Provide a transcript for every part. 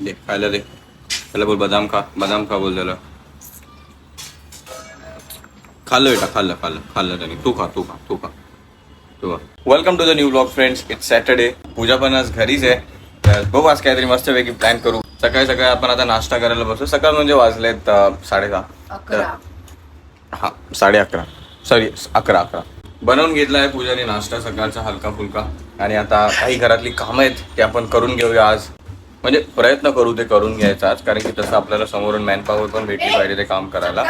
दे खायला दे। त्याला बोल बदाम खा बदाम खा बोल त्याला खाल्लं बेटा खाल्लं खाल्लं खाल्लं त्याने तू खा तू खा तू खा तू खा। Welcome to the new blog friends it's Saturday Pooja पण आज घरीच आहे. तर बघू आज काहीतरी मस्तपैकी प्लॅन करू. सकाळी सकाळी आपण आता नाश्ता करायला बसू. सकाळ म्हणजे वाजलेत अं, साडेदहा. अकरा. हा साडे अकरा. सॉरी अकरा अकरा. बनवून घेतला आहे पूजाने नाश्ता सकाळचा हलका फुलका आणि आता काही घरातली कामं आहेत ते आपण करून घेऊया आज. म्हणजे प्रयत्न करू ते करून घ्यायचं आज कारण की तसं आपल्याला समोरून मॅनपॉवर पण भेटली पाहिजे ते काम करायला.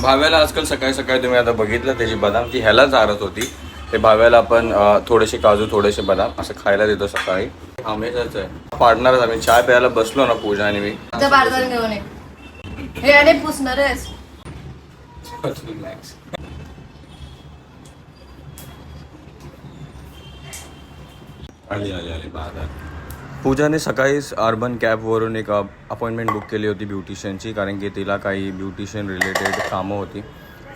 भाव्याला आजकाल सकाळी सकाळी तुम्ही आता बघितलं त्याची बदाम ती ह्याला चारत होती. ते भाव्याला आपण थोडेसे काजू थोडेसे बदाम असं खायला देतो सकाळी. हमेशाच आहे. पाडणारच आम्ही. चाय प्यायला बसलो ना पूजा आणि मी. हे. आली आली आली बाजार. पूजाने सकाळीच अर्बन कॅबवरून एक अपॉइंटमेंट बुक केली होती ब्युटिशियनची कारण की तिला काही ब्युटिशियन रिलेटेड कामं होती.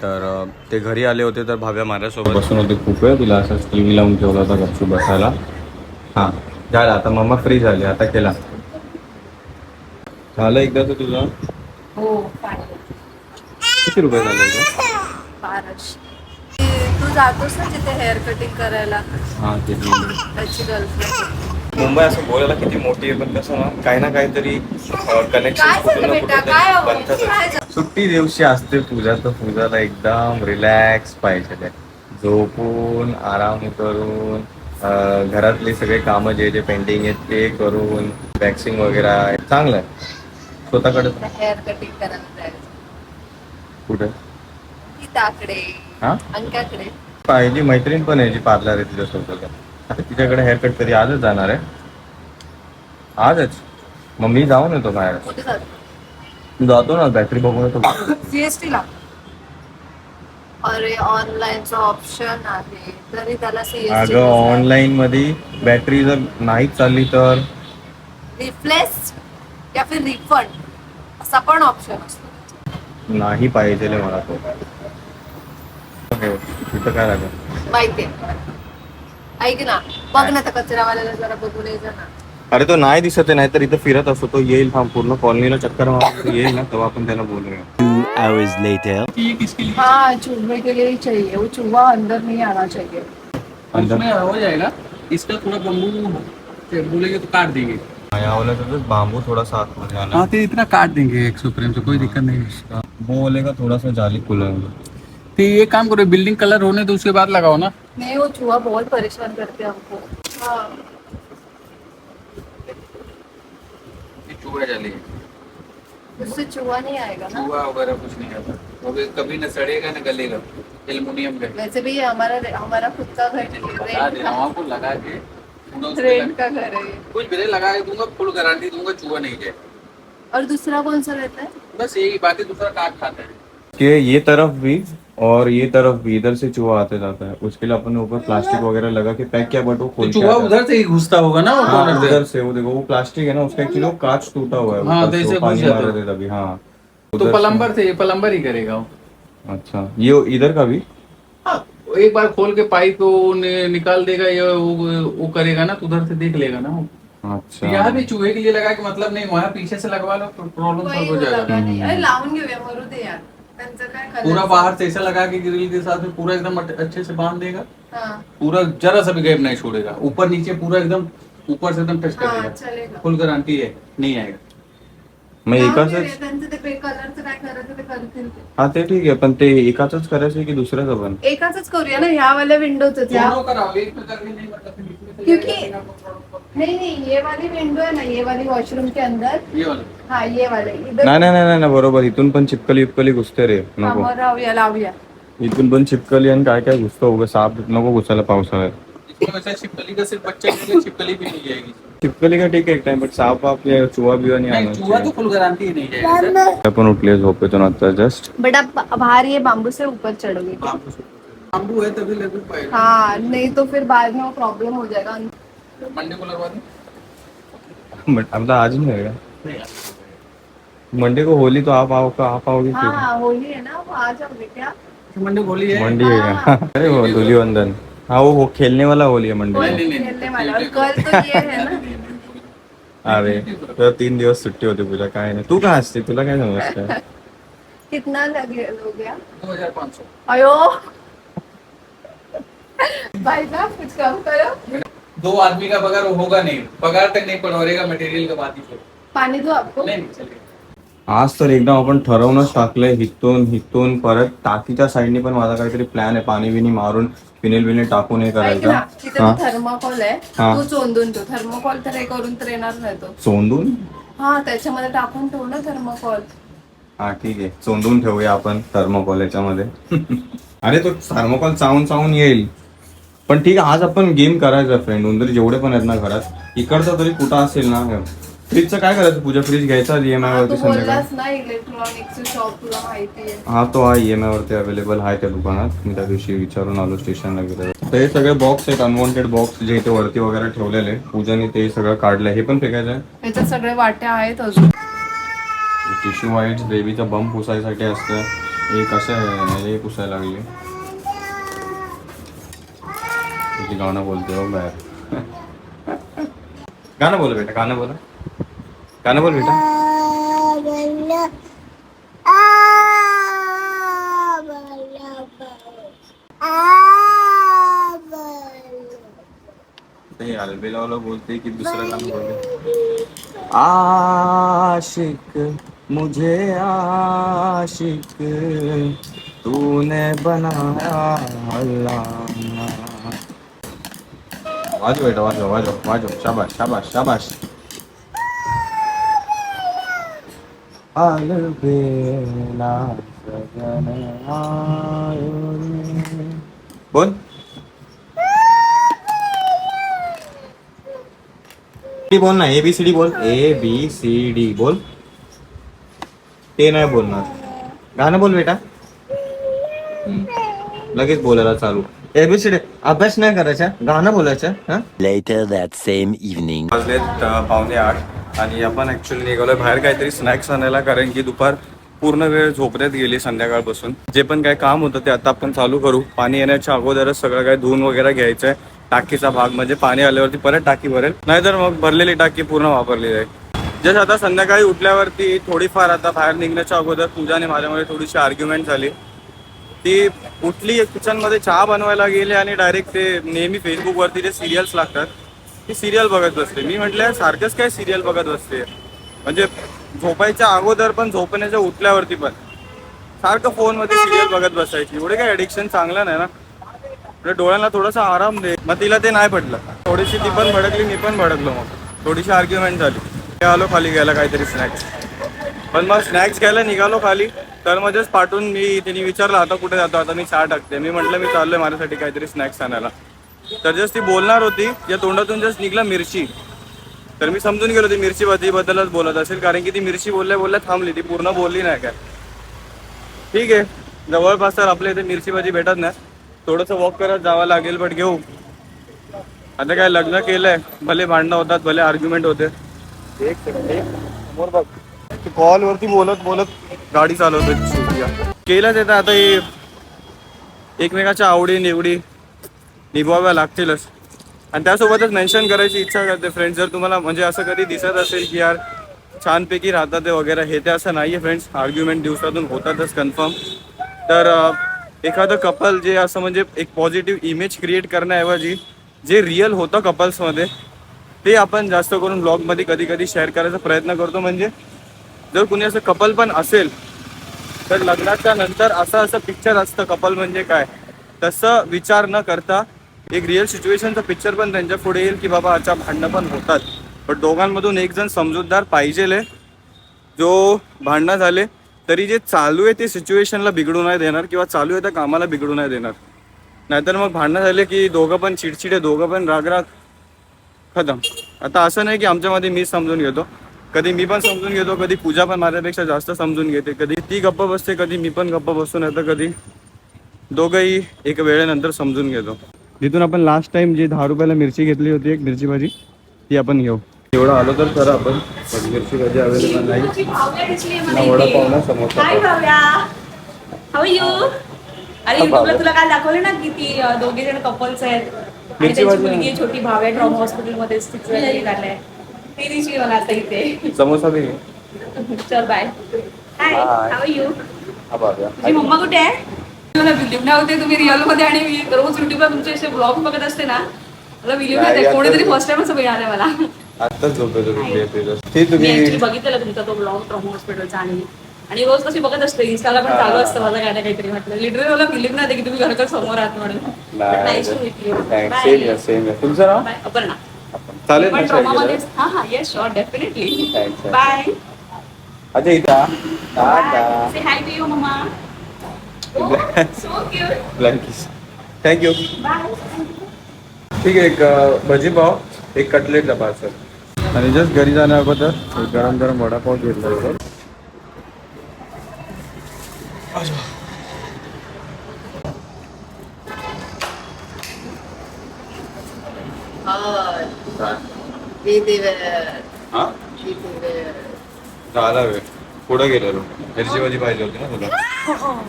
तर ते घरी आले होते तर भाव्या माझ्यासोबत. बसून होते खूप वेळ. तिला असं टी व्ही लावून ठेवला होता गपचूप बसायला. हां झालं. आता मम्मा फ्री झाली. आता केला. झालं एकदाच तुझं? हो किती रुपये झाले तू जातोस ना तिथे हेअर कटिंग करायला? हां ते त्याची गर्लफ्रेंड मुंबई असं बोलायला किती मोठी आहे पण कसं ना काही ना काहीतरी कनेक्शन झालं? सुट्टी दिवशी असते पूजा तर पूजाला एकदम रिलॅक्स पाहिजे. झोपून आराम करून घरातले सगळे कामं जे जे पेंडिंग आहेत ते करून वॅक्सिंग वगैरे आहे. चांगलं आहे. स्वतःकडे हेअर कटिंग करायला जायचं कुठे? गीताकडे हा? पहिली मैत्रीण पण आहे जी पार्लर आहे तिच्यासोबत. आता तिच्याकडे हेअर कट कधी आजच जाणार आहे. आजच? मग मी जाऊन येतो बाहेर. जातो ना बॅटरी बघून येतो. सीएसटी ला? अरे ऑनलाईनचा ऑप्शन आहे. तरी त्याला सीएसटी अगं ऑनलाईन मध्ये बॅटरी जर नाही चालली तर? रिप्लेस या फिर रिफंड असा पण ऑप्शन असतो. नाही पाहिजे मला तो. तिथं काय लागेल? माहितीये ऐक ना बघ ना कचरावाल्याला जरा बघून यायचं ना अरे तो नाही दिसत आहे नाहीतर इथं फिरत असतो तो येईल हा पूर्ण कॉलनीला चक्कर मारून तो येईल ना तेव्हा आपण त्याला बोलूया. Two hours later. हाँ चूहे के लिए ही चाहिए वो चूहा अंदर नहीं आना चाहिए. अंदर? उसमें हो जाएगा इसका थोड़ा बम्बू से बोलेंगे तो काट देंगे. या वाला तो बांबू थोड़ा सा आतमध्ये आला हाँ तो इतना काट देंगे एक सौ प्रेम से कोई दिक्कत नहीं है वो बोलेगा थोड़ा सा जाली खुला तो ये काम करो बिल्डिंग कलर होने तो उसके बाद लगाओ ना। नहीं वो चूहा बहुत परेशान करते हैं हमको। हाँ। ये चूहा जलेगा उससे चूहा नहीं आएगा ना। चूहा वगैरह कुछ नहीं आता। वो भी कभी न सड़ेगा न गलेगा एल्युमिनियम का वैसे भी ये हमारा हमारा खुद का घर का। आपको लगा के रेंट का घर है कुछ भी लगा के दूँगा फुल गारंटी दूँगा चूहा नहीं जाए। और दूसरा कौन सा रहता है? बस यही बाकी दूसरा काट खाता है। कि ये तरफ़ भी और ये तरफ़ भी इधर से चूहा आते जाता है। उसके लिए अपन ऊपर प्लास्टिक वगैरह लगा के पैक किया बट वो खोल तो चूहा उधर से ही घुसता होगा ना वो हाँ, उधर से वो देखो वो प्लास्टिक है ना उसका एक्चुअली वो कांच टूटा हुआ है हाँ, तो पानी मार रहे थे तभी हाँ। तो उधर से- प्लम्बर ही करेगा वो। अच्छा ये इधर का भी? हाँ, एक बार खोल के पाइप को निकाल देगा या वो, वो करेगा ना तो उधर से देख लेगा ना वो। अच्छा। यहाँ भी चूहे के लिए लगा के मतलब नहीं वहाँ पीछे से लगवा लो तो प्रॉब्लम सॉल्व हो वो जाएगा। पूरा? बाहर से ऐसा लगा के ग्रिल के साथ में पूरा एकदम अच्छे से बांध देगा। हाँ। पूरा जरा सा भी गैप नहीं छोड़ेगा। ऊपर नीचे पूरा एकदम ऊपर से एकदम टच कर हाँ देगा चलेगा। फुल गारंटी है नहीं आएगा। मग एकाच हा ते ठीक आहे पण ते एकाच करायचं आहे की दुसऱ्याचं पण? एकाच करूया ना ह्या वाल्या विंडोच ह्या दोनों कराओ एक में करके नहीं मतलब फिर इसमें से क्योंकि- जाएगा, आपको problem- नहीं नहीं ये वाली विंडो है ना ये वाली वॉशरूम के अंदर। ये वाला। हाँ ये वाले। इधर नाही नाही नाही नाही, नाही बरोबर इथून पण चिपकली विपकली घुसते रे हा, नको। मग राहूया लावूया. इथून पण चिपकली आणि काय काय घुसतं उगं साप नको घुसायला पावसाळ्यात. इसमें वैसे छिपकली का सिर्फ़ बच्चे के लिए छिपकली भी नहीं जाएगी चिपकली का ठीक आहे एक टाइम बट साप आपले चुहा बिवा नाही नहीं चूहा तो फुल गारंटी ही नहीं जाएगा सर आपण उठले झोपेतून आता जस्ट बट अब बाहर ये बाम्बू से ऊपर चढ़ोगे बाम्बू है तभी लग पाएगा हाँ नहीं तो फिर बाद में वो प्रॉब्लम हो जाएगा. मंडे को लगवा दें? अब तो आज नहीं होगा। मंडे को होली तो आप आओ का आप आओगे हाँ होली है ना वो आ जाओगे क्या? मंडे को होली है। मंडी है क्या अरे वो धूलिवंदन हाँ वो वो खेलने वाला होली है मंडे को। खेलने वाला कल तो ये है ना। अरे तुला तीन दिवस सुट्टी होती पूजा काय नाही तू काय असते तुला काय समजतं कितना लगे हो गया? दो हज़ार पाँच सौ। अयो। भाई साहब कुछ कम करो। दो आदमी का पगार होगा नहीं पगार तक नहीं पड़ेगा मटेरियल का बात ही। पाणी दो आपको। नहीं चलेगा। आज तर एकदम आपण ठरवूनच टाकलंय हिथून हिथून परत टाकीच्या साईडने पण माझा काहीतरी प्लॅन आहे पाणी बिनी मारून पिनेल बिनेल टाकून हे ऐक करायचं. ना तिथे हा? थर्माकोल आहे हा. तू चोंदून ठेव. थर्माकोल तर हे करून तर येणार नाही तो. चोंदून? हा त्याच्यामध्ये टाकून ठेव ना थर्माकोल हा ठीक आहे. चोंदून ठेवूया आपण थर्मोकॉल याच्यामध्ये. अरे तो थर्मोकॉल चावून चावून येईल. पण ठीक आहे आज आपण गेम करायचा फ्रेंड उंदरी जेवढे पण आहेत ना घरात इकडचा तरी कुठं असेल ना फ्रीजचं काय करायचं पूजा? फ्रीज घ्यायचा ई एम आय हा, तू वरती संध्याकाळी? हा तो आहे ई एम आय वरती अवेलेबल आहे त्या दुकानात. मी त्या दिवशी विचारून आलो स्टेशनला गेलो. तर हे सगळे बॉक्स आहेत अनवॉन्टेड बॉक्स जे इथे वरती वगैरे ठेवलेले पूजाने ते सगळं काढलंय हे पण फेकायचं आहे? याच्यात सगळे वाट्या आहेत अजून. टिश्यू वाईट बेबीचा बम पुसायसाठी असतं. हे कसं आहे? हे पुसायला लागले. तुझी गाणं बोलते हो बाहेर. गाणं बोल बेटा गाणं बोला. गाणं बोल बेटा. ते अलबेलावाला बोलते की दुसरं गाणं बोलते आशिक मुझे आशिक तूने बनाया अल्लाह. वाजव बेटा वाजव वाजव वाजव. शाबाश शाबाश शाबाश अलबेला सजन आयो रे. बोल. डी बोल ना ए बी सी डी बोल. ए बी सी डी बोल. ते नाही बोलणार. गाणं बोल बेटा. लगेच बोलायला चालू. ए बी सी डी अभ्यास नाही करायचा गाणं बोलायचं हा? Later that same evening. वाजलेत अ, पावणे आठ. आणि आपण ऍक्च्युली निघालोय बाहेर काहीतरी स्नॅक्स आणायला कारण की दुपार पूर्ण वेळ झोपण्यात गेली संध्याकाळपासून. जे पण काय काम होतं ते आता आपण चालू करू. पाणी येण्याच्या अगोदरच सगळं काय धुवून वगैरे घ्यायचंय. टाकीचा भाग म्हणजे पाणी आल्यावरती परत टाकी भरेल. नाहीतर मग भरलेली टाकी पूर्ण वापरली जाईल जस्ट आता संध्याकाळी उठल्यावरती थोडीफार आता बाहेर निघण्याच्या अगोदर पूजाने माझ्यामध्ये थोडीशी आर्ग्युमेंट झाली. ती उठली किचनमध्ये चहा बनवायला गेली आणि डायरेक्ट ते नेहमी फेसबुकवरती जे सिरियल्स लागतात ती सिरियल बघत बसते. मी म्हटलं सारखंच काय सिरियल बघत बसते? म्हणजे झोपायच्या अगोदर पण झोपण्याच्या उठल्यावरती पण. सारखं फोनमध्ये सिरियल बघत बसायची. एवढे काय ॲडिक्शन चांगलं नाही ना. म्हणजे डोळ्यांना थोडासा आराम दे. मग तिला ते नाही पडलं थोडीशी ती पण भडकली मी पण भडकलो मग. थोडीशी आर्ग्युमेंट झाली. मी आलो खाली घ्यायला काहीतरी स्नॅक्स पण मग स्नॅक्स घ्यायला निघालो खाली. तर मध्येच पाठवून मी तिने विचारलं आता कुठे जातो? आता मी चहा टाकते. मी म्हटलं मी चाललोय माझ्यासाठी काहीतरी स्नॅक्स आणायला. तर जस्ट ती बोलणार होती या तोंडातून जस्ट निघला मिरची. तर मी समजून गेलो ती मिरची बद्दलच बोलत असेल कारण की ती मिरची बोलल्या बोलल्या थांबली ती पूर्ण बोलली नाही काय. ठीक आहे. जवळपास तर आपल्या इथे मिरची भाजी भेटत नाही. थोडंसं वॉक करत जावं लागेल बट घेऊ. आता काय लग्न केलंय. भले भांडणं होतात भले आर्ग्युमेंट होते. एक. समोर बघ. कॉल वरती बोलत बोलत गाडी चालवतोय केलंच येतं आता हे एकमेकाच्या आवडी निवडी निभवाव्या लागतीलच. आणि त्यासोबतच मेन्शन करायची इच्छा करते फ्रेंड्स जर तुम्हाला म्हणजे असं कधी दिसत असेल की यार छानपैकी राहतात ते वगैरे हे ते असं नाही आहे फ्रेंड्स आर्ग्युमेंट दिवसातून होतातच कन्फर्म तर एखादं कपल जे असं म्हणजे एक पॉझिटिव्ह इमेज क्रिएट करण्याऐवजी जे रिअल होतं कपल्समध्ये ते आपण जास्त करून ब्लॉगमध्ये कधी कधी शेअर करायचा प्रयत्न करतो. म्हणजे जर कुणी असं कपल पण असेल तर लग्नाच्या नंतर असं असं पिक्चर असतं कपल म्हणजे काय? तसं विचार न करता एक रिअल सिच्युएशनचं पिक्चर पण त्यांच्या पुढे येईल की बाबा अच्छा भांडणं पण होतात. पण दोघांमधून एक जण समजूतदार पाहिजेल जो भांडणं झाले तरी जे चालू आहे ते सिच्युएशनला बिघडू नाही देणार किंवा चालू आहे त्या कामाला बिघडू नाही देणार. नाहीतर मग भांडणं झाले की दोघं पण चिडचिडे दोघं पण रागराग खतम. आता असं नाही की आमच्यामध्ये मी समजून घेतो. कधी मी पण समजून घेतो कधी पूजा पण माझ्यापेक्षा जास्त समजून घेते. कधी ती गप्प बसते कधी मी पण गप्प बसून येतं कधी दोघंही एक वेळेनंतर समजून घेतो. जिथून आपण लास्ट टाइम जी दहा रुपयाला मिरची घेतली होती एक मिरची भाजी ती आपण घेऊ. एवढं आलो तर खरं आपण पण मिरची भाजी अवेलेबल नाही. ना वडापाव ना समोसा. अरे युट्यूबला तुला दाखवले ना की ती दोघे जण कपल्स आहेत. आणि त्यांची मुलगी छोटी भाव्या ट्रॉमा हॉस्पिटलमध्ये आता इथे समोसा दे चल bye hi Bye. How you बाबा तुझी मम्मा कुठे आहे? मला बिलीव्ह नाही होते तुम्ही रिअलमध्ये आणि मी रोज युट्यूबला तुमचे असे ब्लॉग बघत असते ना मला नाही नाही, होते कोणीतरी फर्स्ट टाइम असं मिळालं मला. ते मी तुम्ही बघितलेला तुमचा तो ब्लॉग ट्रॉमा हॉस्पिटलचा आणि आणि रोज कशी बघत असते इंस्टाला पण चालू असतं माझं काय ना काहीतरी म्हटलं. लिटरली मला बिलीव्ह नाही होते की तुम्ही घरकर समोर आहात म्हणून. सेम सेम तुमचं नाव? बाय अपर्णा. चालेल पण ना? try? हा हा yes sure definitely Thanks, thanks. Bye अच्छा इथं tata. Say hi to you mamma so cute blankies thank you bye ठीक आहे एक अं, भजी पाव एक कटलेटचा पार्सल आणि जस्ट घरी जाण्या अगोदर एक गरम गरम वडापाव घेतला होता. हा? झाला वेळ. पुढे गेलेलो. मिरची भाजी पाहिजे होती ना तुला?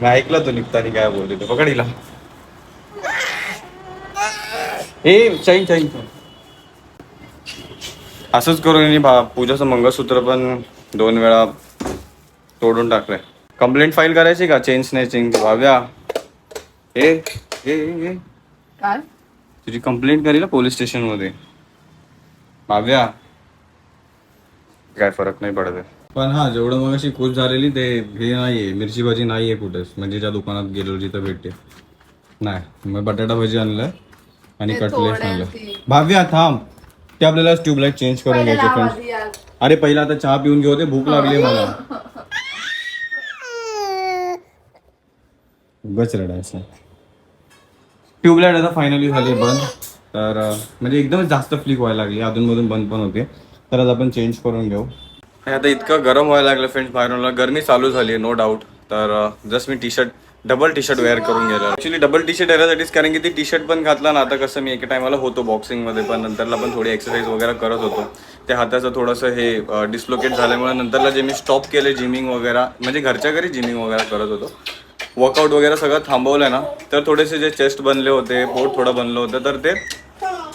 मी ऐकलं तो निघताना काय बोलले ते पकड हिला. ए चैन चैन. असंच करून यांनी भा पूजाचं मंगळसूत्र पण दोन वेळा तोडून टाकलंय. कंप्लेंट फाईल करायची का? Chain snatching Bhavya. ए ए ए, ए. काय? तुझी कंप्लेंट करी ना पोलीस स्टेशनमध्ये. भाव्या. काय फरक नाही पडत आहे. पण हा जेवढं मग अशी खुश झालेली ते हे नाहीये मिरची भाजी नाहीये कुठेच. म्हणजे ज्या दुकानात गेलो जिथं भेटते. नाही मग बटाटा भाजी आणलं आणि ते कटलेट आणलं. ती- भाव्या थांब. ते आपल्याला ट्यूबलाईट चेंज करून घ्यायचे फ्रेंड्स यार. अरे पहिला आता चहा पिऊन घेऊ दे भूक लागली मला. उगाच रडायचं. ट्यूबलाईट आता फायनली झाली बंद. तर म्हणजे एकदमच जास्त फ्लिक व्हायला लागली. अधूनमधून बंद पण होते. तर आज आपण चेंज करून घेऊ. आता इतकं गरम व्हायला लागलं फ्रेंड्स बाहेरून. गरमी चालू झाली नो डाऊट तर जस्ट मी T shirt double T shirt wear करून गेलो. ऍक्च्युली डबल टी शर्ट यासाठीच कारण की ती टी शर्ट पण घातला ना आता कसं मी एका टायमाला होतो बॉक्सिंगमध्ये पण. नंतरला पण थोडी एक्सरसाइज वगैरे करत होतो. त्या हाताचं थोडंसं हे डिस्लोकेट झाल्यामुळे नंतरला जे मी स्टॉप केले जिमिंग वगैरे म्हणजे घरच्या घरी जिमिंग वगैरे करत होतो. वर्कआउट वगैरे सगळं थांबवलं ना तर थोडेसे जे चेस्ट बनले होते पोट थोडं बनलं होतं तर ते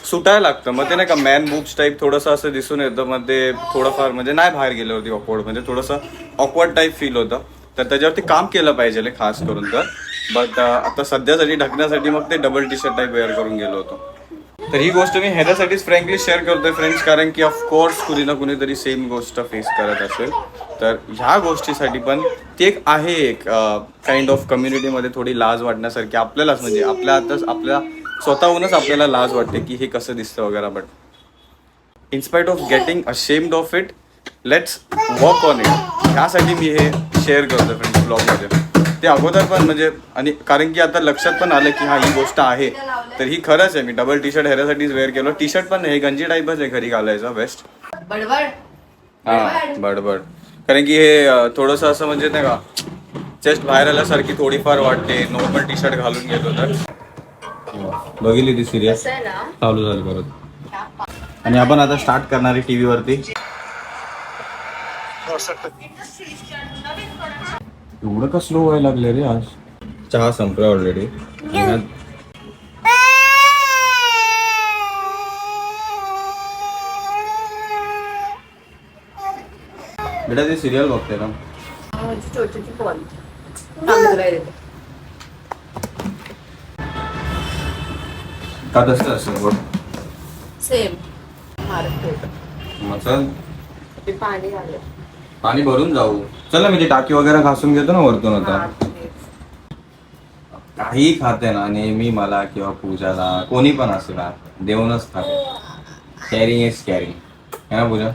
सुटायला लागतं. मग ते नाही का मॅन बुक्स टाईप थोडंसं असं दिसून येतं मग ते थोडंफार म्हणजे नाही बाहेर गेलं होती ऑकवर्ड म्हणजे थोडंसं ऑकवर्ड टाईप फील होतं. तर त्याच्यावरती काम केलं पाहिजे खास करून तर. बट आता सध्यासाठी ढकण्यासाठी मग ते double T shirt type wear करून गेलो होतो. तर ही गोष्ट मी ह्याच्यासाठीच फ्रँकली शेअर करतोय फ्रेंड्स कारण की ऑफकोर्स कुणी ना कुणीतरी सेम गोष्ट फेस करत असेल. तर ह्या गोष्टीसाठी पण ती एक आहे एक काइंड ऑफ कम्युनिटीमध्ये थोडी लाज वाटण्यासारखी आपल्यालाच म्हणजे आपल्या आताच आपल्या स्वतःहूनच आपल्याला लाज वाटते की हे कसं दिसतं वगैरे but in spite of getting ashamed of it let's work on it ह्यासाठी मी हे शेअर करतो फ्रेंड्स ब्लॉगमध्ये ते अगोदर पण म्हणजे आणि कारण की आता लक्षात पण आलं की हा ही गोष्ट आहे. तर ही खरंच आहे मी डबल टी शर्ट ह्यासाठीच वेअर केलं. टी शर्ट पण नाही हे गंजी टाईपच आहे घरी घालायचं बेस्ट बडबड. हा बडबड. कारण की हे थोडंसं असं म्हणजे नाही का चेस्ट बाहेर आल्यासारखी थोडीफार वाटते नॉर्मल टी शर्ट घालून गेलो तर. बघितली ती ना? चालू झाली परत. आणि आपण आता स्टार्ट करणार आहे टीव्ही वरती. एवढं का स्लो व्हायला लागले रे आज? चहा संपला ऑलरेडी बेटा ते सिरियल बघते ना. का तसं असेल बघ सेम मग चल. पाणी पाणी भरून जाऊ. चल ना मी ते टाकी वगैरे घासून घेतो ना वरतून आता. काही खाते ना नेहमी मला किंवा पूजाला कोणी पण असला देऊनच खाते कॅरिंग इज कॅरिंग है ना पूजा?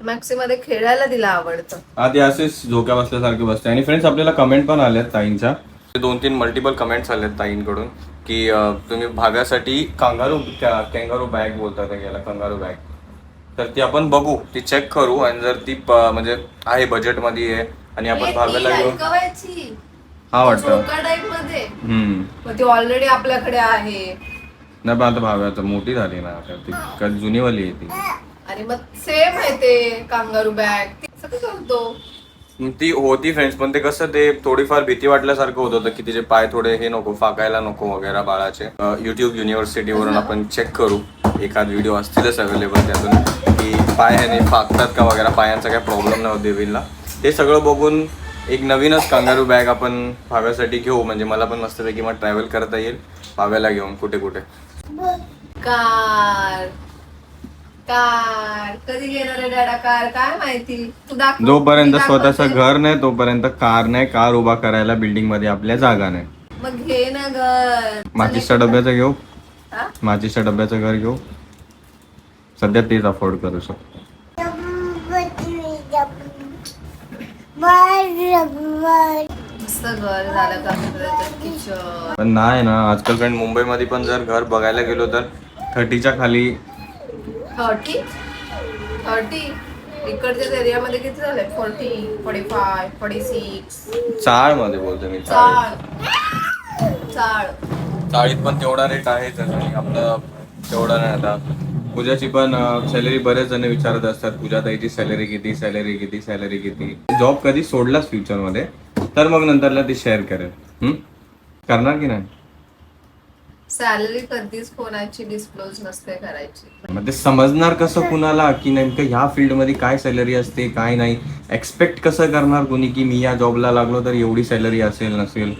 मॅक्सी मध्ये खेळायला तिला आवडतं. हा ते असेच झोक्या बसल्यासारखे बसते. आणि फ्रेंड्स आपल्याला कमेंट पण आल्यात ताईंच्या. दोन तीन मल्टिपल कमेंट्स आल्यात ताईंकडून की अं, तुम्ही भाव्यासाठी कांगारू कॅंगारू बॅग बोलतात याला कंगारू बॅग तर ती आपण बघू ती चेक करू आणि जर ती प- म्हणजे आहे बजेटमध्ये आहे आणि आपण भाव्याला घेऊन ऐकवायची. हा वाटतं. टाईपमध्ये हम्म. मग ती ऑलरेडी आपल्याकडे आहे. नाही पण आता भाव्या आता मोठी झाली ना आता ती क- जुनीवाली आहे ती. आणि मग सेम आहे ते कांगारू बॅग सगळं करतो. मग ती होती फ्रेंड्स पण ते कसं ते थोडीफार भीती वाटल्यासारखं होत होतं की तिचे पाय थोडे हे नको फाकायला नको वगैरे बाळाचे. युट्यूब युनिव्हर्सिटीवरून आपण चेक करू. एखाद व्हिडिओ असतीलच अवेलेबल त्यातून की पाय ह्याने फाकतात का वगैरे पायांचा काय प्रॉब्लेम नाही होत देवीला ते सगळं बघून एक नवीनच कांगारू बॅग आपण भाव्यासाठी घेऊ. म्हणजे मला पण मस्तपैकी मग ट्रॅव्हल करता येईल भाव्याला घेऊन कुठे कुठे कार. कार. कधी घेणार आहे डॅडा कार काय माहिती? तू दाखव. जोपर्यंत मी स्वतःचं. घर नाही तोपर्यंत कार नाही. कार उभा करायला बिल्डिंगमध्ये आपल्या जागा नाही. मग घे ना घर. माचीसच्या डब्याचं घेऊ? हा? माचीसच्या डब्याचं घर घेऊ? सध्या तेच अफोर्ड करू शकतो. मस्त घर झालं का किचन पण नाही ना आजकाल कारण मुंबईमध्ये पण जर घर बघायला गेलो तर थर्टीच्या खाली थर्टी? थर्टी. इकडच्या एरियामध्ये किती झाले forty forty five forty six. चाळमध्ये बोलतो मी चाळ. चाळ. चाळ. चाळीत पण तेवढा रेट आहेच आणि आपलं तेवढा नाही आता. पूजाची पण सॅलरी बरेच जण विचारत असतात पूजा ताईची सॅलरी किती सॅलरी किती सॅलरी किती? जॉब कधी सोडलाच फ्युचरमध्ये? तर मग नंतरला ती शेअर करेल. हम्म? करणार की नाही? सॅलरी कधीच कोणाची डिस्क्लोज नसते करायची. मग ते समजणार कसं कुणाला की नेमकं ह्या फील्डमध्ये काय सॅलरी असते काय नाही? एक्सपेक्ट कसं करणार कोणी की मी या जॉबला लागलो तर एवढी सॅलरी असेल नसेल?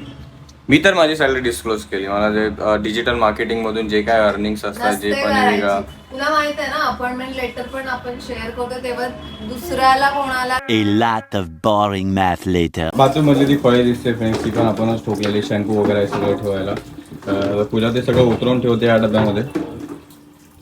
मी तर माझी सॅलरी डिस्क्लोज केली. मला जे डिजिटल मार्केटिंग मधून जे काय अर्निंग्स असतात जे पण वेगळं तुला माहीत आहे ना अपॉइंटमेंट लेटर पण आपण शेअर करतो तेव्हा दुसऱ्याला कोणाला A lot of boring math later. Bathroom मधली ती फळे दिसते फ्रेंड्स ती पण आपणच ठोकलेली शॅम्पू वगैरे सगळं ठेवायला. तर पूजा ते सगळं उतरवून ठेवते या डब्यामध्ये.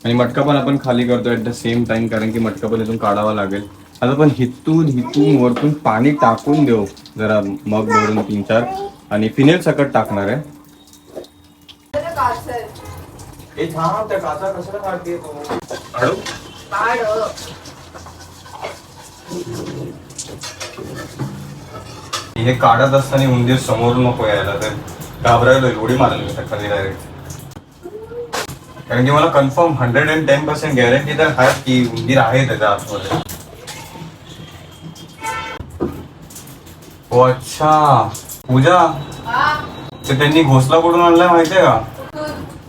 आणि मटका पण आपण खाली करतो ऍट द सेम टाइम कारण की मटका पण इथून काढावा लागेल. आता पण हिथून हिथून वरतून पाणी टाकून देऊ. जरा मग भरून तीन चार. आणि फिनेल सकट टाकणार आहे. हे काढत असताना उंदीर समोर नको यायला तर घाबरायला उडी मारली मी डायरेक्ट कारण की मला confirm hundred and ten percent guarantee तर आहे की उंदीर आहे त्याच्या आतमध्ये. हो अच्छा. पूजा ते त्यांनी घोसला कुठून आणलाय माहितीये का?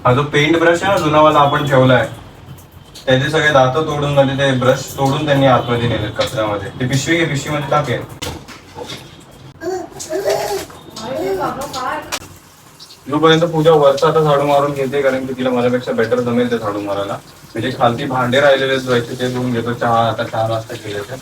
हा जो पेंट ब्रश आहे ना जुनावाला आपण ठेवलाय त्याचे सगळे दात तोडून म्हणजे ते ब्रश तोडून त्यांनी आतमध्ये नेले कचऱ्यामध्ये. ते पिशवी घे पिशवीमध्ये टाकेल अरे बाबा, काय? जोपर्यंत पूजा वरचा आता झाडू मारून घेते कारण की तिला माझ्यापेक्षा बेटर जमेल ते झाडू मारायला. म्हणजे खालती भांडे राहिलेले व्हायचे ते धुवून घेतो चहा आता चार वाजता केले ते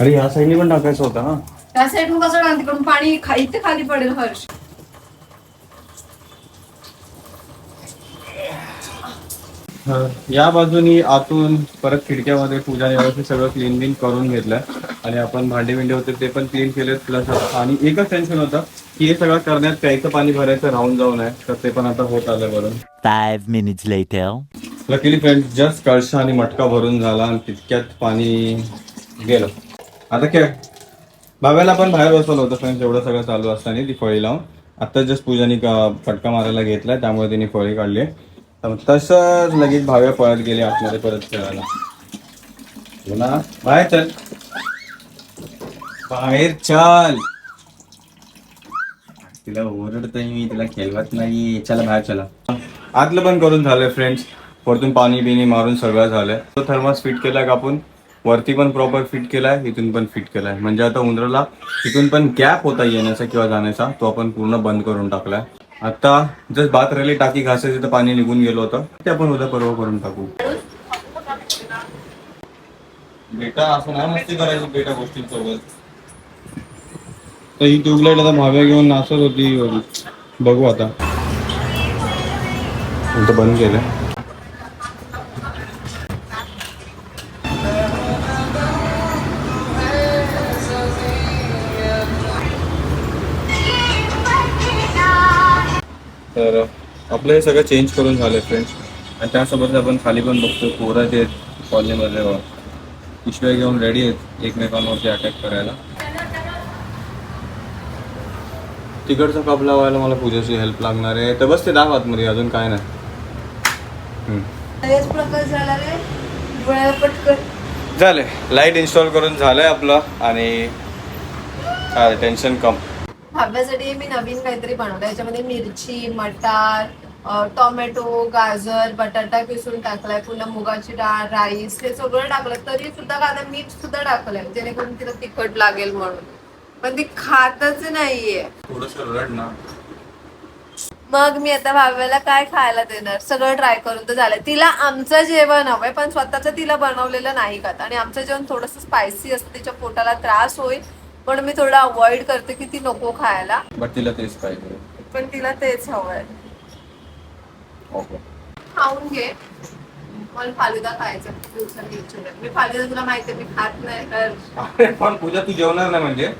अरे ह्या साईडने पण टाकायचं होतं ना त्या साईडून कसं तिकडून पाणी खा- इथे खाली पडेल हर्ष. या बाजूनी आतून परत खिडक्यामध्ये पूजाने व्यवस्थित सगळं क्लीन बिन करून घेतलंय आणि आपण भांडे बिंडे होते ते पण क्लीन केले प्लस आणि एकच टेन्शन होतं की हे सगळं करण्यात प्यायचं पाणी भरायचं राहून जाऊ नये तर ते पण आता होत आलं बरं Five minutes later. Luckily friend just कळशा आणि मटका भरून झाला आणि तितक्यात पाणी गेलं. आता काय बाबाला पण बाहेर बसवलं होतं फ्रेंड्स एवढं सगळं चालू असताना ती फळी लावून. आता जस्ट पूजाने का- फटका मारायला घेतलाय त्यामुळे तिने फळी काढली. तसंच लगेच भाव्या पळत गेले आतमध्ये परत खेळायला. पुन्हा बाहेर चल. बाहेर चल. तिला ओरडतोय मी तिला खेळवत नाही चला बाहेर चला. आतलं पण करून झालंय फ्रेंड्स वरतून पाणी बिनी मारून सगळं झालंय. तो थर्मास फिट केलाय का आपण? वरती पण प्रॉपर फिट केलाय इथून पण फिट केलाय. म्हणजे आता उंदराला इथून पण गॅप होता येण्याचा किंवा जाण्याचा तो आपण पूर्ण बंद करून टाकलाय. आता जर भात राहिली टाकी घासायची तर पाणी निघून गेलो होतं. ते आपण उद्या परवा करून टाकू. बेटा असं नाही मस्ती करायची बेटा गोष्टींसोबत. तर ही ट्यूबलाईट आता माव्या घेऊन नाचत होती बघू आता. बंद केलं आपलं हे सगळं चेंज करून झालं फ्रेंड्स आणि त्यासोबत आपण खाली पण बघतो पोरं जे कॉलेजमध्ये पिशव्या घेऊन रेडी आहेत एकमेकांवरती अटॅक करायला. तिकडचा कप लावायला मला पूजाची हेल्प लागणार आहे. तर बस ते दाखव आतमध्ये अजून काय नाही. झाला लाइट इन्स्टॉल करून झालंय आपलं आणि टेन्शन कम. भाव्यासाठी मी नवीन काहीतरी बनवलं याच्यामध्ये मिरची मटार टोमॅटो गाजर बटाटा किसून टाकलाय पुन्हा मुगाची डाळ राईस हे सगळं टाकलं तरी सुद्धा आता मीठ सुद्धा टाकलंय जेणेकरून तिला तिखट लागेल म्हणून. पण ती खातच नाहीये. मग मी आता भाव्याला काय खायला देणार? सगळं ट्राय करून तर झालंय तिला आमचं जेवण हवंय पण स्वतःच तिला बनवलेलं नाही खात. आणि आमचं जेवण थोडंसं स्पायसी असतं तिच्या पोटाला त्रास होईल. पण मी थोडं अवॉइड करते की ती नको खायला. बट तिला तेच पाहिजे. पण तिला तेच हवंय. खाऊन घे. मला फालुदा खायचा. दिवसांनी इच्छा. मी फालुदा तुला माहिती आहे मी खात नाही तर पण पूजा तू जेवणार नाही म्हणजे?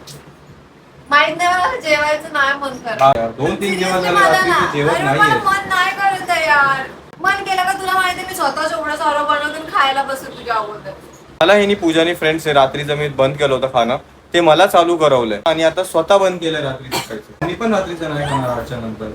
माहीत नाही मला जेवायचं नाही मन करत. हा, दोन तीन जेवण झाले मला रात्री ना- तू जेवत अरे मला नाहीये मन नाही करत यार. मन केलं का तुला माहिती मी स्वतः सारं आणि खायला बसत तुझ्या अगोदर. मला हिनी पूजानी फ्रेंड्स रात्रीचं मी बंद केलं होतं खाणं. ते मला चालू करवलंय. आणि आता स्वतः बंद केलंय रात्री मी पण रात्रीचं नाही खाणार आजच्या नंतर.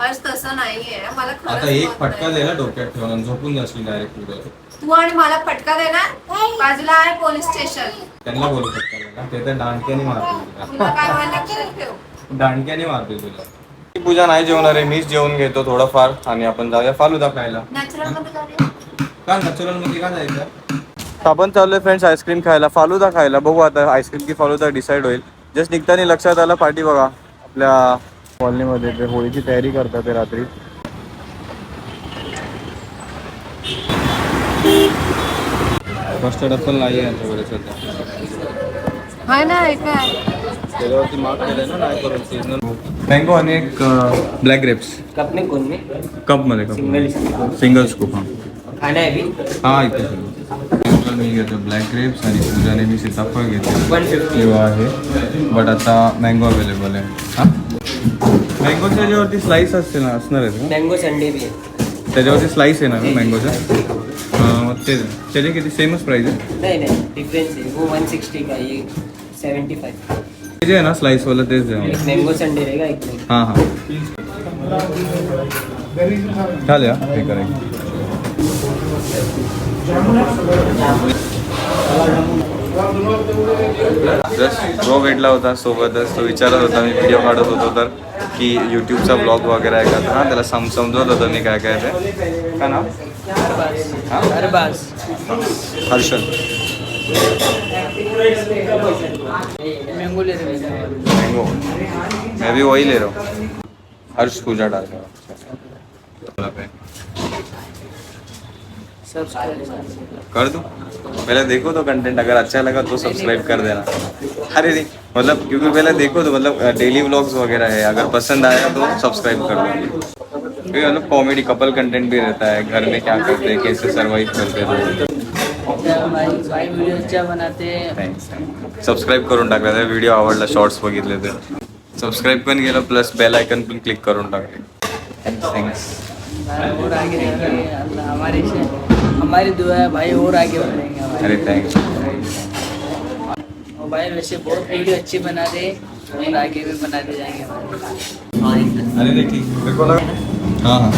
आज तसं नाहीये. मला खरंच आता एक फटका नाही. द्यायला डोक्यात ठेवून आणि झोपून जाशील डायरेक्ट पूजा तू आणि मला फटका देणार बाजूला आहे पोलीस स्टेशन. त्यांना बोलू शकता ते तर दांडक्याने मारतील तुला. काय तुला व्हायला लक्षात ठेव. दांडक्याने मारतील तुला. ती पूजा नाही जेवणार आहे. मीच जेवण घेतो थोडंफार आणि आपण जाऊया फालुदा खायला. नॅचरलमध्ये करूया. का नॅचरलमध्ये का जायचं? आपण चाललोय फ्रेंड्स आईस्क्रीम खायला. फालुदा खायला. बघू आता आईस्क्रीम की फालुदा डिसाईड होईल. जस्ट निघताना लक्षात आलं. पाठी बघा. आपल्या कॉलनीमध्ये ते होळीची तयारी करतात ते रात्री. कस्टर्ड ॲपल नाही आहे यांच्याकडे सध्या. हाय ना एक आहे त्याच्यावरती मार्क केलंय ना नाही करून सीजनल मँगो आणि एक ब्लॅक ग्रेप्स कप में कौन में कपमध्ये सिंगल कप सिंगल स्कूप हां. खाना है अभी हा इथे. मी घेतो ब्लॅक ग्रेप्स आणि पूजाने मी सीताफळ 150. किंवा आहे बट आता मँगो अवेलेबल आहे. हा? मँगोच्या याच्यावरती स्लाईस असते ना असणार आहे का? मैंगो संडे भी है त्याच्यावरती स्लाईस आहे ना मँगोच्या मग ते त्याचे किती सेमच प्राईस आहे नहीं नहीं डिफरेंस है वो 160 का ये 75 ते जे आहे ना स्लाईसवालं तेच द्या मला. एक मैंगो संडे रहेगा एक में हाँ हाँ चालेल हा करायचं जस्ट ब्लॉग भेटला होता सोबतच तो विचारत होता मी व्हिडिओ काढत होतो तर की यूट्यूबचा ब्लॉग वगैरे आहे का? तर हां त्याला सम समजवत होतं मी काय काय ते. नाव? हां? अरबाज हर्षल. मैंगो हैं मैं भी वही ले रहा हूँ हर्ष पूजा डाल रहा है कर दो? पहले देखो तो कंटेंट अगर अच्छा लगा तो सब्सक्राइब कर देना। अरे नहीं मतलब क्योंकि पहले देखो तो मतलब डेली व्लॉग्स वगैरह है अगर पसंद आया तो सब्सक्राइब कर दो। क्योंकि मतलब कॉमेडी कपल कंटेंट भी रहता है घर में क्या करते हैं कैसे सर्वाइव करते हैं। थँक्स सबस्क्राईब करून टाकला त्या व्हिडिओ आवडला शॉर्ट्स बघितले तर सबस्क्राईब पण केलं प्लस बेल आयकन पण क्लिक करून टाकले थँक्स थँक्स हमारे दुआ है भाई और आगे बढ़ेंगे हमारे। अरे थँक्स और भाई वैसे बहुत वीडियो अच्छी बना रहे और आगे भी बनाते जाएँगे अरे नहीं ठीक मेरे को लगा हाँ हाँ।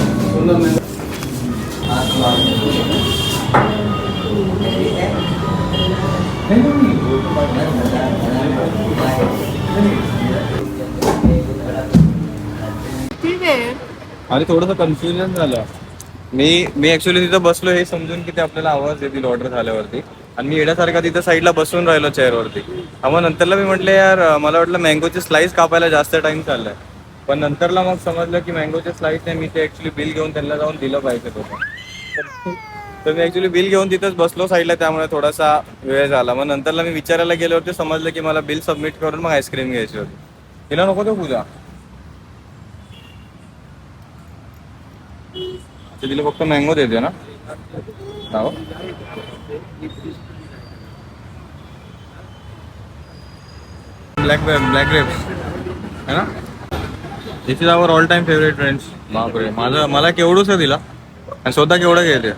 अरे थोडंसं कन्फ्युजन झालं मी मी ऍक्च्युली तिथं बसलो हे समजून की ते आपल्याला आवाज येतील ऑर्डर झाल्यावरती. आणि मी येण्यासारखा तिथं साईडला बसून राहिलो चेअरवरती मग नंतरला मी म्हटलं यार मला वाटलं मँगोचे स्लाईस कापायला जास्त टाइम चाललाय. पण नंतरला मग समजलं की मँगोचे स्लाईस नाही मी ते ऍक्च्युली बिल घेऊन त्यांना जाऊन दिलं पाहिजे होतं. तर मी ऍक्च्युली बिल घेऊन तिथंच बसलो साईडला त्यामुळे थोडासा वेळ झाला. मग नंतरला मी विचारायला गेल्यावरती समजलं की मला बिल सबमिट करून मग आईस्क्रीम घ्यायची होती. तिला नको तो पूजा. ते तिला फक्त मँगो देते ना हो ब्लॅक ब्लॅक ग्रेप है ना? This is our all time favourite friends बापरे. माझं मला केवढंच दिला आणि स्वतः केवढं घेते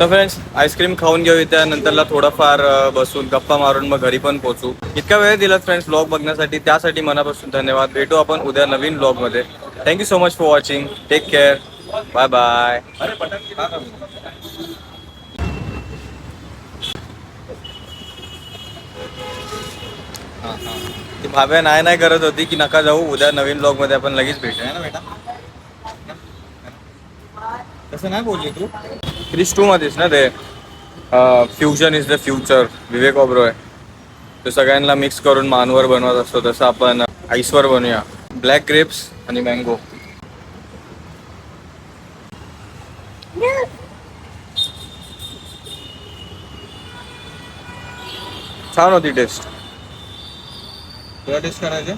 तर फ्रेंड्स आईस्क्रीम खाऊन घेऊ त्यानंतरला थोडाफार बसून गप्पा मारून मग घरी पण पोहोचू. इतका वेळ दिला फ्रेंड्स ब्लॉग बघण्यासाठी. त्यासाठी मनापासून धन्यवाद. भेटू आपण उद्या नवीन ब्लॉगमध्ये thank you so much for watching take care bye bye. अरे पटन ती भाव्या नाही नाही करत होती की नका जाऊ उद्या नवीन ब्लॉगमध्ये आपण लगेच भेटू. ना बेटा? तसं नाही बोलली तू? क्रिस टू मध्येच ना ते? Fusion is the future Vivek Oberoi आहे तो सगळ्यांना मिक्स करून मानवर बनवत असतो. तसं आपण आईसवर बनवूया ब्लॅक ग्रेप्स आणि मँगो छान होती टेस्ट. तुला टेस्ट करायचे?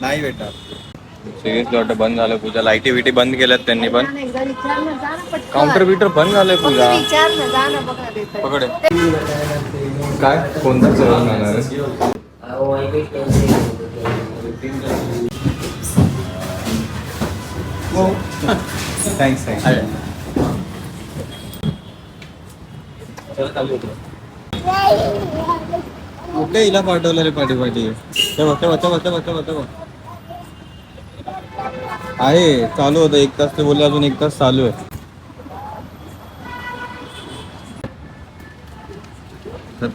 नाही सिरियसली वाटतं बंद झालं पूजा. लाईटी विटी बंद केल्यात त्यांनी पण. काउंटर बिटर बंद झालंय पूजा. विचार ना जा ना बघ ना तिथे. पकडे. काय? कोणता जेवण जाणार थँक्स थँक्स कुठे हिला पाठवलं रे पाठी पाठी? तेव्हा तेव्हा तेव्हा तेव्हा तेव्हा तेव्हा आहे चालू होतं. एक तास ते बोलले अजून एक तास चालू आहे.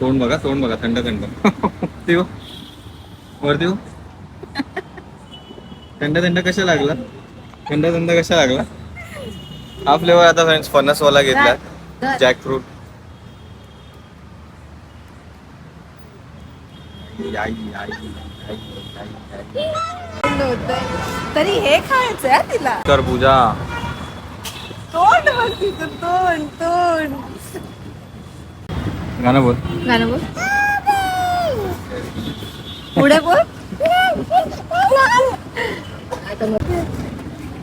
तोंड बघा तोंड बघा थंड थंड. वरती हो. थंड थंड कशा लागला? थंड थंड कशा लागला? हा फ्लेवर आता फ्रेंड्स फणसवाला घेतला. जॅक फ्रूट थंड होतंय. तरी हे खायचंय हा तिला. तोंड बघ तिचं तोंड तोंड. गाणं बोल. गाणं बोल. पुढे बोल.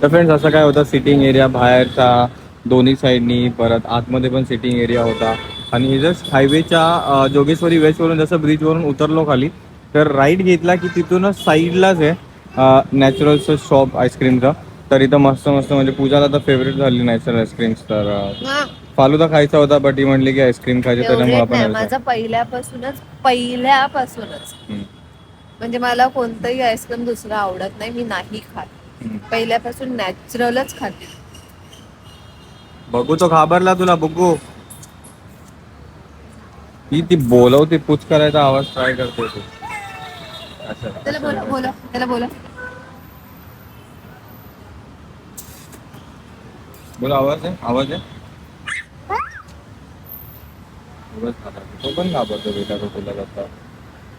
तर फ्रेंड्स असं काय होतं? सिटिंग एरिया बाहेरचा दोन्ही साईडनी परत आतमध्ये पण सिटिंग एरिया होता. आणि जस्ट हायवेच्या जोगेश्वरी वेस्टवरून जसं ब्रिजवरून उतरलो खाली तर राईट घेतला की तिथूनच साईडलाच आहे. नॅचरलचं शॉप आईस्क्रीमचं तर इथं मस्त मस्त म्हणजे पूजाला तर फेवरेट झाली नॅचरल आईस्क्रीम्स तर हा, फालुदा खायचा होता बट ती म्हणली की आईस्क्रीम खायची त्याच्यामुळे आपण. माझा पहिल्यापासूनच पहिल्यापासूनच. म्हणजे मला कोणतंही आईस्क्रीम दुसरं आवडत नाही मी नाही खात. पहिल्यापासून नॅचरलच खाते. बघू तो घाबरला तुला बघू. ती ती बोलवते पूछ करायचा आवाज ट्राय करते ती. असं त्याला बोला बोला त्याला बोला. बोला आवाज आहे? आवाज आहे. तो पण घाबरतो बेटा तो तुला जाता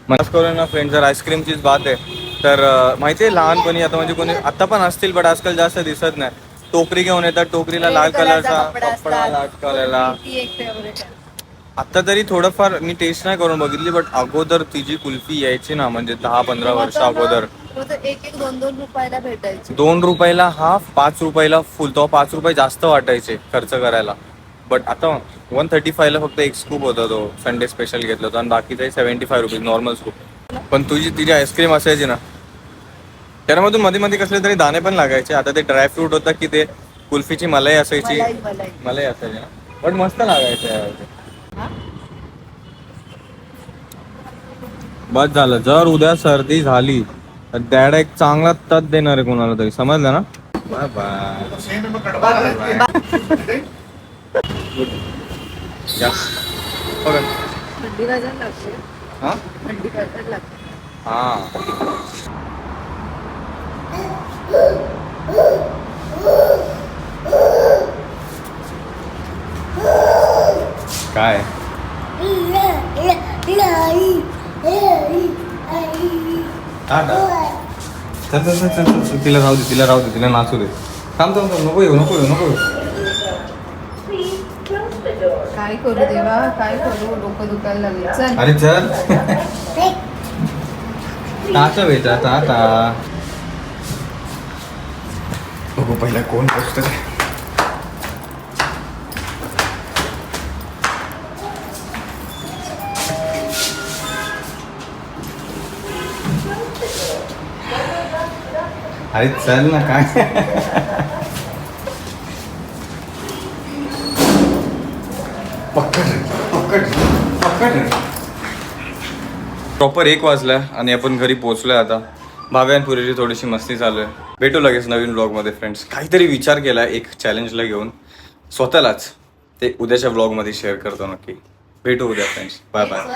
मनास करून ना फ्रेंड जर आईस्क्रीमचीच बात आहे तर माहिती आहे लहानपणी आता म्हणजे कोणी आता पण असतील बट आजकाल जास्त दिसत नाही. टोकरी घेऊन येतात टोकरीला लाल कलरचा कपडा. लाल कलरला. आता तरी थोडंफार मी टेस्ट नाही करून बघितली बट अगोदर ती जी कुल्फी यायची ना म्हणजे दहा पंधरा वर्ष अगोदर. एक एक दोन दोन रुपयाला भेटायची. दोन रुपयाला हाफ पाच रुपयाला फुल तो पाच रुपये जास्त वाटायचे खर्च करायला. बट आता वन थर्टी फायला फक्त एक स्कूप होता तो संडे स्पेशल घेतला होता आणि बाकीचे seventy five rupees normal scoop पण तुझी तिची आईस्क्रीम असायची ना. त्यामधून मध्ये मध्ये कसले तरी दाणे पण लागायचे. आता ते ड्रायफ्रूट होतं की ते कुल्फीची मलाई असायची. मलाई असायची ना. पण मस्त लागायचे. हा? बस झालं. जर उद्या सर्दी झाली तर डॅड एक चांगला तत देणार आहे कोणाला तरी. समजलं ना? Bye bye. हा? थंडी वाजायला लागते हा काय टाटा. चल चल चल चल चल, चल तिला राहू दे तिला राहू दे तिला नाचू दे थांब थांब थांब नको येऊ नको येऊ नको येऊ काय करू देवा काय करू डोकं दुखायला लागले चल अरे चल टाटा बेटा टाटा बघू पहिला कोण पोचत अरे चल ना काय? पकड पकड पकड प्रॉपर एक वाजलाय आणि आपण घरी पोहोचलोय आता. भाव्यांपुरीची थोडीशी मस्ती चालू आहे. भेटू लगेच नवीन ब्लॉगमध्ये फ्रेंड्स काहीतरी विचार केला एक चॅलेंजला घेऊन. स्वतःलाच ते उद्याच्या ब्लॉगमध्ये शेअर करतो नक्की. भेटू उद्या फ्रेंड्स बाय बाय